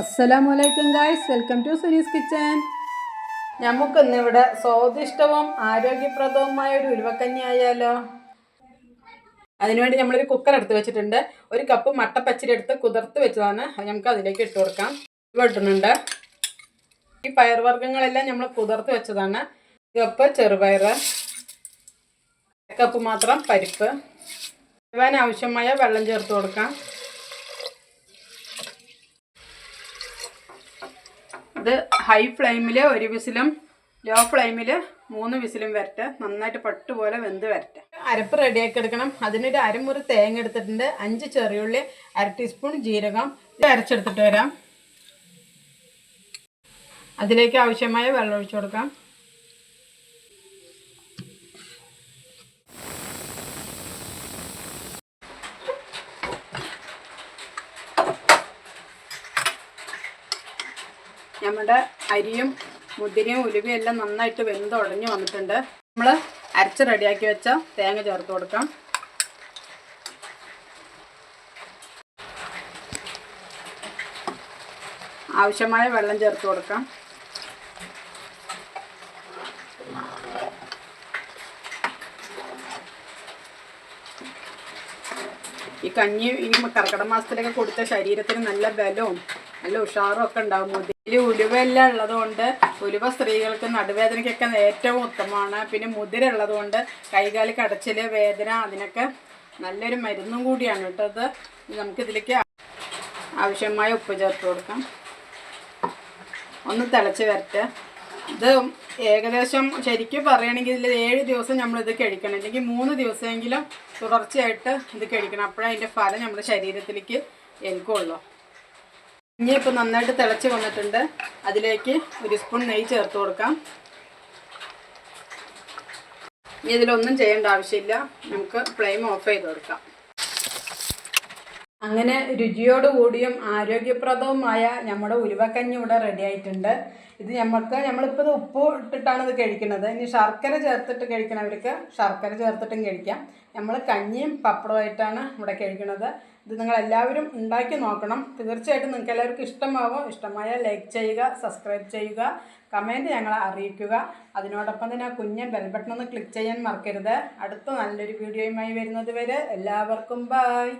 അസ്സലാമു വലൈക്കും guys welcome to Suni's kitchen. നമുക്ക് ഇന്നിവിടെ സ്വാദിഷ്ടവും ആരോഗ്യപ്രദവുമായ ഒരു ഉരുവക്കഞ്ഞി ആയാലോ അതിനുവേണ്ടി നമ്മളൊരു കുക്കർ എടുത്ത് വെച്ചിട്ടുണ്ട്. ഒരു കപ്പ് മട്ടപ്പച്ചരി എടുത്ത് കുതിർത്ത് വെച്ചതാണ്. അത് നമുക്ക് അതിലേക്ക് ഇട്ട് കൊടുക്കാം. ഇവ ഈ ഈ പയർവർഗങ്ങളെല്ലാം നമ്മൾ കുതിർത്ത് വെച്ചതാണ്. കപ്പ് ചെറുപയർ കപ്പ് മാത്രം പരിപ്പ് ഇവാൻ ആവശ്യമായ വെള്ളം ചേർത്ത് കൊടുക്കാം. ഇത് ഹൈ ഫ്ലെയിമിൽ ഒരു വിസിലും ലോ ഫ്ലെയിമിൽ മൂന്ന് വിസിലും വരട്ടെ. നന്നായിട്ട് പട്ടുപോലെ വെന്ത് വരട്ടെ. അരപ്പ് റെഡിയാക്കി എടുക്കണം. അതിനൊരു അരമുറി തേങ്ങ എടുത്തിട്ടുണ്ട്. അഞ്ച് ചെറിയുള്ളി അര ടീസ്പൂൺ ജീരകം. അരച്ചെടുത്തിട്ട് വരാം. അതിലേക്ക് ആവശ്യമായ വെള്ളം ഒഴിച്ചു കൊടുക്കാം. നമ്മുടെ അരിയും മുതിരയും ഉലുവയും എല്ലാം നന്നായിട്ട് വെന്ത് ഉടഞ്ഞു വന്നിട്ടുണ്ട്. നമ്മൾ അരച്ച് റെഡിയാക്കി വെച്ച തേങ്ങ ചേർത്ത് കൊടുക്കാം. ആവശ്യമായ വെള്ളം ചേർത്ത് കൊടുക്കാം. ഈ കഞ്ഞി ഈ കർക്കിടക മാസത്തിലൊക്കെ കൊടുത്ത ശരീരത്തിന് നല്ല ബലവും നല്ല ഉഷാറും ഒക്കെ ഉണ്ടാവും. മുതിരിൽ ഉലുവെല്ലാം ഉള്ളതുകൊണ്ട് ഉലുവ സ്ത്രീകൾക്ക് നടുവേദനയ്ക്കൊക്കെ ഏറ്റവും ഉത്തമമാണ്. പിന്നെ മുതിര ഉള്ളതുകൊണ്ട് കൈകാൽ കടച്ചിൽ വേദന അതിനൊക്കെ നല്ലൊരു മരുന്നും കൂടിയാണ് കേട്ടോ അത് നമുക്കിതിലേക്ക് ആവശ്യമായ ഉപ്പ് ചേർത്ത് കൊടുക്കാം. ഒന്ന് തിളച്ച് വരട്ടെ. ഇത് ഏകദേശം ശരിക്കും പറയുകയാണെങ്കിൽ ഇതിൽ ഏഴ് ദിവസം നമ്മൾ നമ്മളിത് കഴിക്കണം. അല്ലെങ്കിൽ മൂന്ന് ദിവസമെങ്കിലും തുടർച്ചയായിട്ട് ഇത് കഴിക്കണം. അപ്പോഴേ അതിന്റെ ഫലം നമ്മുടെ ശരീരത്തിലേക്ക് ഏൽക്കുള്ളൂ. ഇനി നന്നായിട്ട് തിളച്ച് വന്നിട്ടുണ്ട്. അതിലേക്ക് ഒരു സ്പൂൺ നെയ്യ് ചേർത്ത് കൊടുക്കാം. ഇനി ഇതിലൊന്നും ചെയ്യേണ്ട ആവശ്യമില്ല. നമുക്ക് ഫ്ലെയിം ഓഫ് ചെയ്ത് കൊടുക്കാം. അങ്ങനെ രുചിയോടുകൂടിയും ആരോഗ്യപ്രദവുമായ നമ്മുടെ ഉരുവക്കഞ്ഞി ഇവിടെ റെഡി ആയിട്ടുണ്ട്. ഇത് നമുക്ക് നമ്മളിപ്പോൾ ഉപ്പ് ഇട്ടിട്ടാണ് ഇത് കഴിക്കുന്നത്. ഇനി ശർക്കര ചേർത്തിട്ട് കഴിക്കണവർക്ക് ശർക്കര ചേർത്തിട്ടും കഴിക്കാം. നമ്മൾ കഞ്ഞിയും പപ്പടവുമായിട്ടാണ് ഇവിടെ കഴിക്കുന്നത്. ഇത് നിങ്ങൾ എല്ലാവരും ഉണ്ടാക്കി നോക്കണം. തീർച്ചയായിട്ടും നിങ്ങൾക്ക് എല്ലാവർക്കും ഇഷ്ടമാവും. ഇഷ്ടമായ ലൈക്ക് ചെയ്യുക സബ്സ്ക്രൈബ് ചെയ്യുക കമന്റ് ഞങ്ങളെ അറിയിക്കുക. അതിനോടൊപ്പം തന്നെ ആ കുഞ്ഞൻ ബെൽ ബട്ടൺ ഒന്ന് ക്ലിക്ക് ചെയ്യാൻ മറക്കരുത്. അടുത്ത നല്ലൊരു വീഡിയോയുമായി വരുന്നത് വരെ എല്ലാവർക്കും ബായ്